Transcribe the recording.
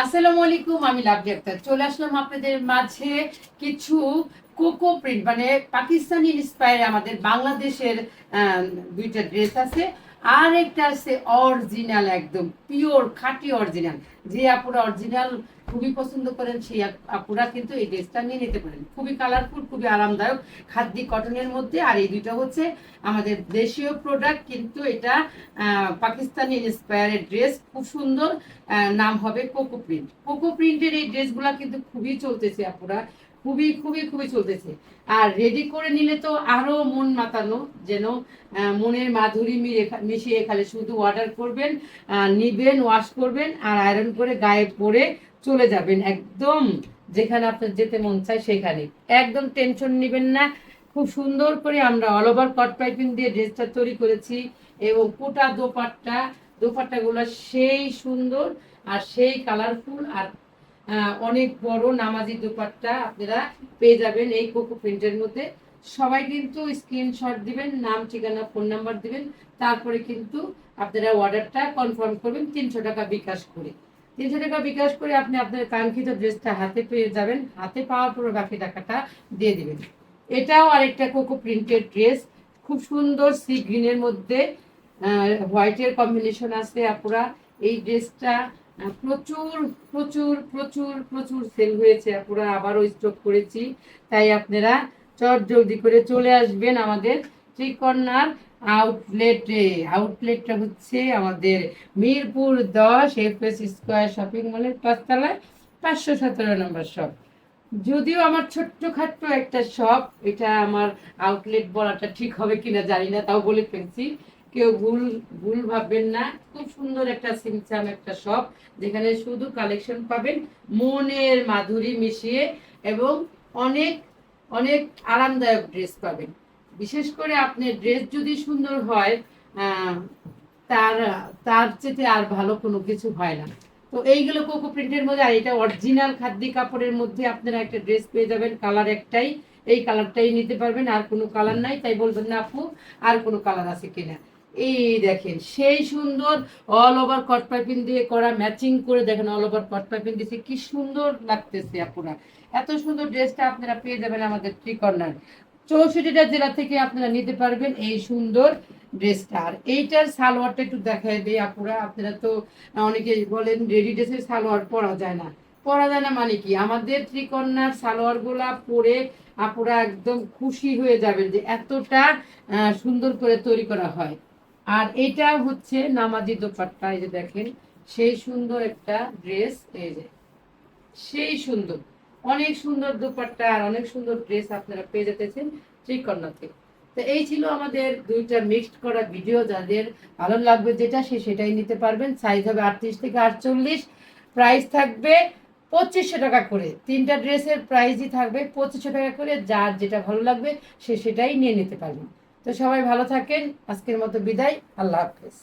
আসসালামু আলাইকুম, আমি লাভলি আক্তার। চলে আসলাম আপনাদের মাঝে কিছু কোকো প্রিন্ট মানে পাকিস্তানি ইন্সপায়ার আমাদের বাংলাদেশের দুইটা ড্রেস আছে। আর একটা আছে অরিজিনাল একদম পিওর খাঁটি অরিজিনাল যে আপুরা অরিজিনাল খুবই পছন্দ করেন, সেই আপ- আপুরা কিন্তু এই ড্রেসটা নিয়ে নিতে পারেন। খুবই কালারফুল খুবই আরামদায়ক, খাদ্যি কটনের মধ্যে। আর এই দুইটা হচ্ছে আমাদের দেশীয় প্রোডাক্ট কিন্তু এটা পাকিস্তানি ইন্সপায়ারের ড্রেস খুব সুন্দর নাম হবে কোকো প্রিন্ট কোকো প্রিন্টের এই ড্রেসগুলা কিন্তু খুবই চলতেছে আপুরা। খুবই খুবই খুবই চলতেছে। আর রেডি করে নিলে তো আরও মন মাতানো, যেন মনের মাধুরী মিশিয়ে খালি। শুধু অর্ডার করবেন নিবেন ওয়াশ করবেন, আর আয়রন করে গায়ে পরে চলে যাবেন। একদম যেখানে আপনার যেতে মন চায় সেখানে। একদম টেনশন নেবেন না। খুব সুন্দর করে আমরা অল ওভার কট পাইপিং দিয়ে ড্রেসটা তৈরি করেছি এবং কোটা দোপাট্টা, দোপাট্টাগুলো সেই সুন্দর আর সেই কালারফুল আর অনেক বড় নামাজি দোপাট্টা আপনারা পেয়ে যাবেন এই কোকো প্রিন্টের মধ্যে। সবাই কিন্তু স্ক্রিনশট দিবেন, নাম, ঠিকানা ফোন নাম্বার দিবেন, তারপরে কিন্তু আপনারা অর্ডারটা কনফার্ম করবেন তিনশো টাকা বিকাশ করে। তিনশো টাকা বিকাশ করে আপনি আপনার কাঙ্ক্ষিত ড্রেসটা হাতে পেয়ে যাবেন। হাতে পাওয়ার পরে বাকি টাকাটা দিয়ে দিবেন। এটাও আরেকটা কোকো প্রিন্টেড ড্রেস। খুব সুন্দর সি গ্রিনের মধ্যে হোয়াইটের কম্বিনেশন আছে আপুরা। এই ড্রেসটা প্রচুর প্রচুর প্রচুর প্রচুর সেল হয়েছে আপুরা আবারও স্টক করেছি। তাই আপনারা চট জলদি করে চলে আসবেন আমাদের ত্রিকন্যার আউটলেটে আউটলেটটা হচ্ছে আমাদের মিরপুর দশ এফ এস স্কোয়ার শপিং মলের পাঁচতলায় পাঁচশো সতেরো নম্বর শপ যদিও আমার ছোট্ট খাট্ট একটা শপ এটা আমার আউটলেট বলাটা ঠিক হবে কিনা জানি না, তাও বলে ফেলছি। কেউ ভুল ভুল ভাববেন না। খুব সুন্দর একটা সিমসাম একটা শপ যেখানে শুধু কালেকশন পাবেন মনের মাধুরী মিশিয়ে এবং অনেক অনেক আরামদায়ক ড্রেস পাবেন। বিশেষ করে আপনার ড্রেস যদি সুন্দর হয় তার তার চেয়ে আর ভালো কোনো কিছু হয় না। তো এইগুলো কোকো প্রিন্টের মধ্যে, আর এটা অরিজিনাল খাদ্যি কাপড়ের মধ্যে আপনারা একটা ড্রেস পেয়ে যাবেন কালার একটাই। এই কালারটাই নিতে পারবেন, আর কোনো কালার নাই। তাই বলবেন না আপু, আর কোনো কালার আছে কিনা। এই দেখেন, সেই সুন্দর অল ওভার কট পাইপিং দিয়ে করা ম্যাচিং করে দেখেন অল ওভার কট পাইপিং দিয়েছে কি সুন্দর লাগতেছে আপুরা। এত সুন্দর ড্রেসটা আপনারা পেয়ে যাবেন আমাদের থ্রি কর্নার চৌষট্টিটা জেলা থেকে আপনারা নিতে পারবেন এই সুন্দর ড্রেসটা। আর এইটার সালোয়ারটা একটু দেখায় দিই আপুরা, আপনারা তো অনেকে বলেন রেডি ড্রেসের সালোয়ার পরা যায় না। পরা যায় না মানে কি? আমাদের ত্রিকন্যার সালোয়ারগুলা পরে আপুরা একদম খুশি হয়ে যাবেন যে এতটা সুন্দর করে তৈরি করা হয়। আর এটা হচ্ছে নামাজি দোপাট্টা, এই যে দেখেন, সেই সুন্দর একটা ড্রেস এই যে, সেই সুন্দর, অনেক সুন্দর দোপাট্টা আর অনেক সুন্দর ড্রেস আপনারা পেয়ে যেতেছেন ত্রিকন্যাতে তো এই ছিল আমাদের দুইটা মিক্সড করা ভিডিও যাদের ভালো লাগবে যেটা, সে সেটাই নিতে পারবেন। সাইজ হবে আটত্রিশ থেকে আটচল্লিশ প্রাইস থাকবে পঁচিশশো টাকা করে। তিনটা ড্রেসের প্রাইসই থাকবে পঁচিশশো টাকা করে, যার যেটা ভালো লাগবে, সে সেটাই নিয়ে নিতে পারবেন। তো সবাই ভালো থাকেন। আজকের মতো বিদায়। আল্লাহ হাফেজ।